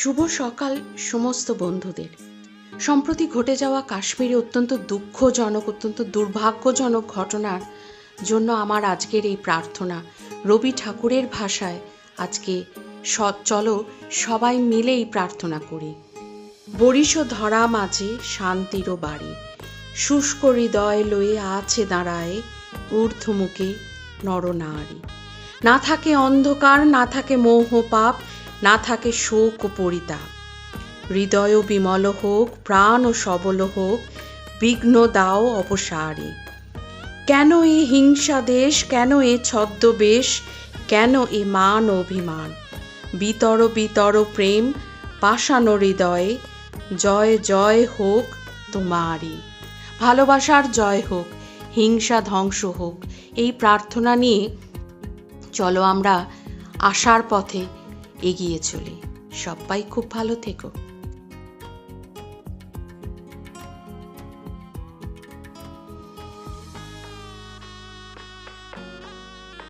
শুভ সকাল সমস্ত বন্ধুদের। সম্প্রতি ঘটে যাওয়া কাশ্মীরে অত্যন্ত দুঃখজনক, অত্যন্ত দুর্ভাগ্যজনক ঘটনার জন্য আমার আজকের এই প্রার্থনা। রবি ঠাকুরের ভাষায় আজকে চলো সবাই মিলেই প্রার্থনা করি। বরিশ ধরা মাঝে শান্তিরও বাড়ি। শুষ্ক হৃদয় লয়ে আছে দাঁড়ায় ঊর্ধ্বমুখে নরনারী। না থাকে অন্ধকার, না থাকে মোহ পাপ না থাকে শোক ও পরিতাপ হৃদয় বিমল হোক, প্রাণ ও সবল হোক, বিঘ্ন দাও অপসারী। কেন এ হিংসা দেশ? কেন এ ছদ্মবেশ? কেন এ মান অভিমান? বিতর বিতর প্রেম, পাষাণ হৃদয়ে, জয় জয় হোক তোমারই। ভালোবাসার জয় হোক, হিংসা ধ্বংস হোক, এই প্রার্থনা নিয়ে চলো আমরা আশার পথে এগিয়ে চলি। সবাই খুব ভালো থেকো।